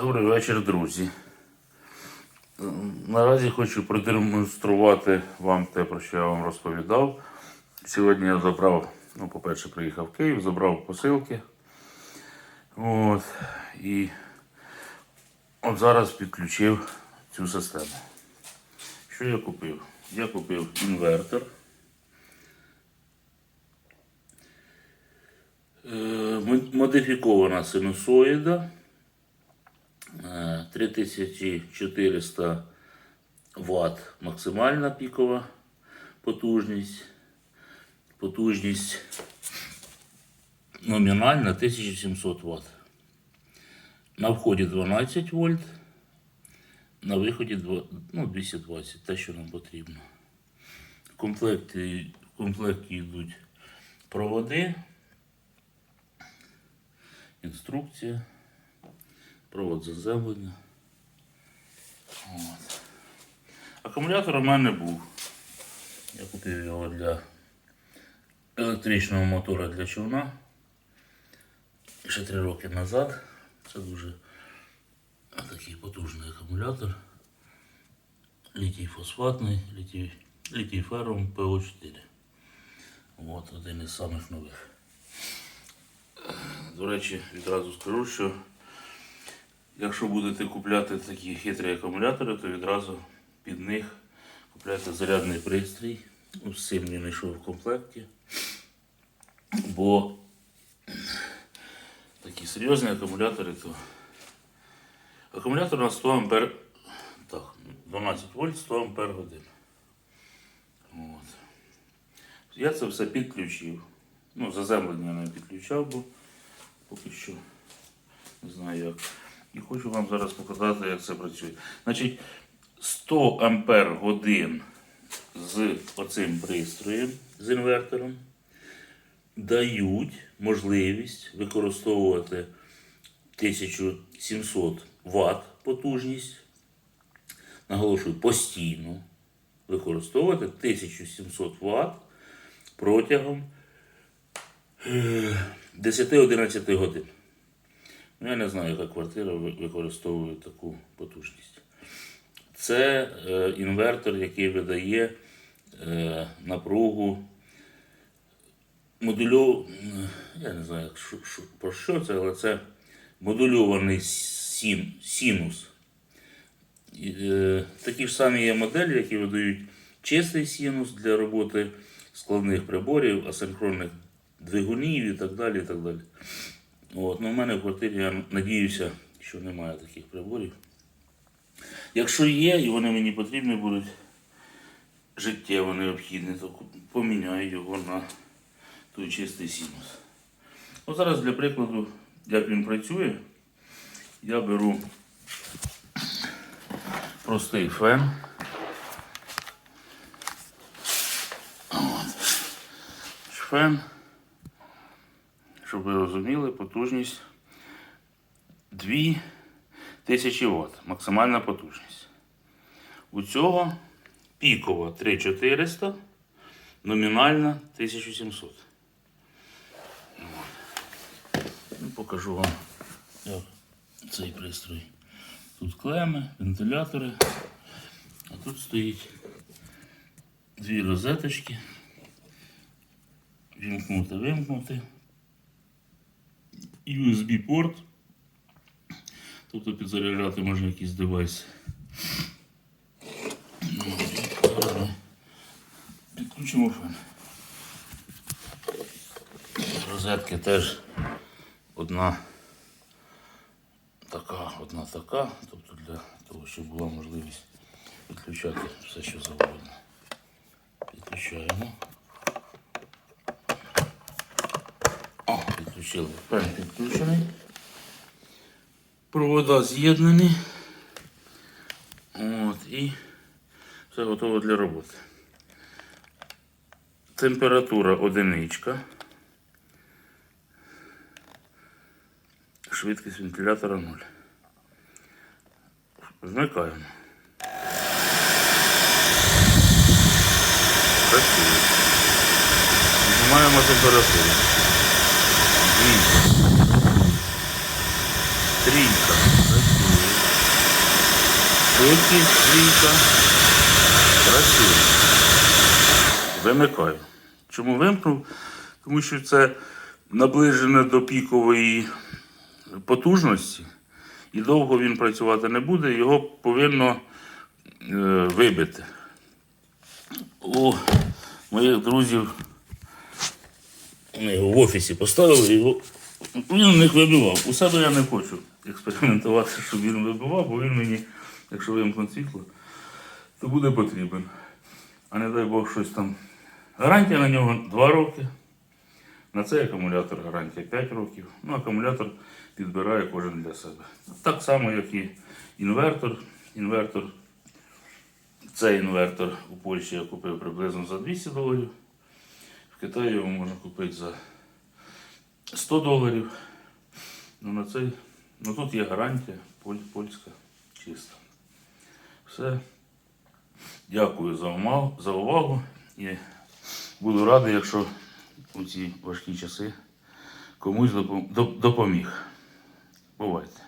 Добрий вечір, друзі. Наразі хочу продемонструвати вам те, про що я вам розповідав. Сьогодні я забрав, ну, по-перше, приїхав в Київ, забрав посилки. От, і от зараз підключив цю систему. Що я купив? Я купив інвертор. Е, Модифікована синусоїда. Е, 3400 Вт максимальна пікова потужність. Потужність номінальна 1700 Вт. На вході 12 вольт, на виході дво- ну, 220, те, що нам потрібно. В комплекті, в комплекті йдуть проводи, інструкція провод заземлення. От. Акумулятор у мене був. Я купив його для електричного мотора для човна. Ще три роки назад. Це дуже такий потужний акумулятор. Літій фосфатний, літій, літій феррум ПО4. От, один із самих нових. До речі, відразу скажу, що Якщо будете купляти такі хитрі акумулятори, то відразу під них купляйте зарядний пристрій. Ну, з цим він йшов в комплекті. Бо такі серйозні акумулятори, то акумулятор на 100 ампер, так, 12 вольт 100 ампер годин. От. Я це все підключив. Ну, заземлення не підключав, бо поки що не знаю як. І хочу вам зараз показати, як це працює. Значить, 100 ампер годин з оцим пристроєм, з інвертором, дають можливість використовувати 1700 Вт потужність. Наголошую, постійно використовувати 1700 Вт протягом е, 10-11 годин. Ну, я не знаю, яка квартира використовує таку потужність. Це е, інвертор, який видає е, напругу модульов... Я не знаю, що, що, про що це, але це модульований син, синус. Е, такі ж самі є моделі, які видають чистий синус для роботи складних приборів, асинхронних двигунів і так далі. І так далі. От, ну, в мене в квартирі я надіюся, що немає таких приборів. Якщо є і вони мені потрібні будуть життєво необхідні, то поміняю його на той чистий синус. Ну, зараз для прикладу, як він працює, я беру простий фен. От. Фен щоб ви розуміли, потужність 2000 Вт, максимальна потужність. У цього пікова 3400, номінальна 1700. Ну, покажу вам, як цей пристрій. Тут клеми, вентилятори, а тут стоїть дві розеточки. Вімкнути, вимкнути. USB-порт. Тобто підзаряджати можна якийсь девайс. Підключимо фен. Розетки теж одна така, одна така, тобто для того, щоб була можливість підключати все, що завгодно. Підключаємо. Підключили. Фен підключений. Провода з'єднані. От, і все готово для роботи. Температура одиничка. Швидкість вентилятора 0. Вмикаємо. Працює. Знімаємо температуру. Трійка. Працює. Швидкість трійка. Працює. Вимикаю. Чому вимкнув? Тому що це наближене до пікової потужності, і довго він працювати не буде, його повинно е, вибити. У моїх друзів вони його в офісі поставили, його, він у вибивав. У себе я не хочу експериментувати, щоб він вибивав, бо він мені, якщо вимкнуть світло, то буде потрібен. А не дай Бог щось там. Гарантія на нього 2 роки. На цей акумулятор гарантія 5 років. Ну, акумулятор підбирає кожен для себе. Так само, як і інвертор. Інвертор. Цей інвертор у Польщі я купив приблизно за 200 доларів. В Китаї його можна купити за 100 доларів. Ну, на цей, ну тут є гарантія поль- польська чиста. Все. Дякую за увагу, за увагу і буду радий, якщо у ці важкі часи комусь допоміг. Бувайте.